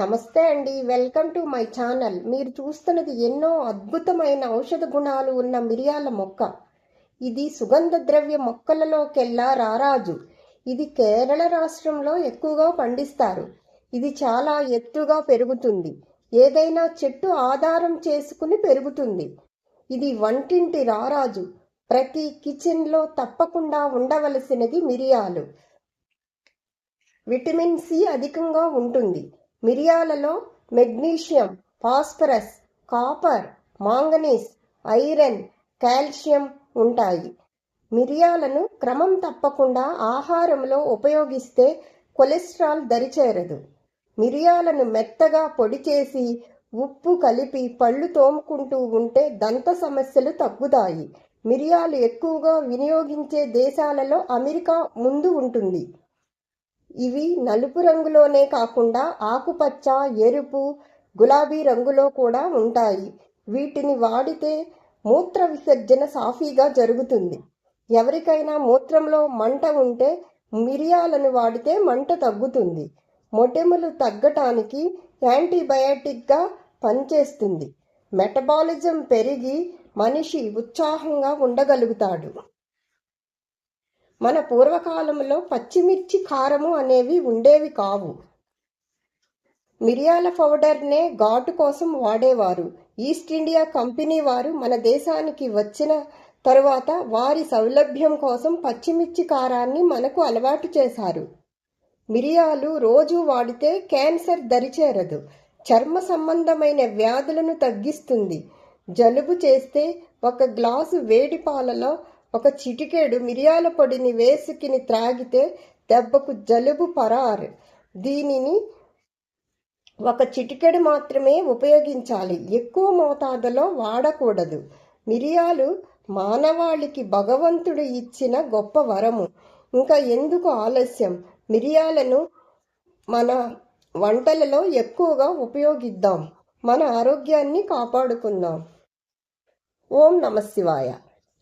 నమస్తే అండి. Welcome to my channel. మీరు చూస్తున్నది ఎన్నో అద్భుతమైన ఔషధ గుణాలు ఉన్న మిరియాల మొక్క. ఇది సుగంధ ద్రవ్య మొక్కలలోకెల్లా రారాజు. ఇది కేరళ రాష్ట్రంలో ఎక్కువగా పండిస్తారు. ఇది చాలా ఎత్తుగా పెరుగుతుంది. ఏదైనా చెట్టు ఆధారం చేసుకుని పెరుగుతుంది. ఇది వంటింటి రారాజు. ప్రతి కిచెన్లో తప్పకుండా ఉండవలసినది మిరియాలు. విటమిన్ సి అధికంగా ఉంటుంది. మిరియాలలో magnesium phosphorus copper manganese iron calcium ఉంటాయి. మిరియాలను క్రమం తప్పకుండా ఆహారంలో ఉపయోగిస్తే కొలెస్ట్రాల్ దరిచేరదు. మిరియాలను మెత్తగా పొడి చేసి ఉప్పు కలిపి పళ్ళు తోముకుంటూ ఉంటే దంత సమస్యలు తగ్గుతాయి. మిరియాలు ఎక్కువగా వినియోగించే దేశాలలో అమెరికా ముందు ఉంటుంది. ఇవి నలుపు రంగులోనే కాకుండా ఆకుపచ్చ ఎరుపు గులాబీ రంగులో కూడా ఉంటాయి. వీటిని వాడితే మూత్ర విసర్జన సాఫీగా జరుగుతుంది. ఎవరికైనా మూత్రంలో మంట ఉంటే మిరియాలను వాడితే మంట తగ్గుతుంది. మొటిమలు తగ్గటానికి యాంటీబయాటిక్గా పనిచేస్తుంది. మెటబాలిజం పెరిగి మనిషి ఉత్సాహంగా ఉండగలుగుతాడు. మన పూర్వకాలంలో పచ్చిమిర్చి కారము అనేవి ఉండేవి కావు. మిరియాల పౌడర్నే ఘాటు కోసం వాడేవారు. ఈస్ట్ ఇండియా కంపెనీ వారు మన దేశానికి వచ్చిన తరువాత వారి సౌలభ్యం కోసం పచ్చిమిర్చి కారాన్ని మనకు అలవాటు చేశారు. మిరియాలు రోజు వాడితే క్యాన్సర్ దరిచేరదు చర్మ సంబంధమైన వ్యాధులను తగ్గిస్తుంది. జలుబు చేస్తే ఒక గ్లాసు వేడి పాలలో ఒక చిటికేడు మిరియాల పొడిని వేసుకుని త్రాగితే దెబ్బకు జలుబు పరారు. దీనిని ఒక చిటికెడు మాత్రమే ఉపయోగించాలి. ఎక్కువ మోతాదులో వాడకూడదు. మిరియాలు మానవాళికి భగవంతుడు ఇచ్చిన గొప్ప వరము. ఇంకా ఎందుకు ఆలస్యం? మిరియాలను మన వంటలలో ఎక్కువగా ఉపయోగిద్దాం. మన ఆరోగ్యాన్ని కాపాడుకుందాం. ఓం నమ శివాయ.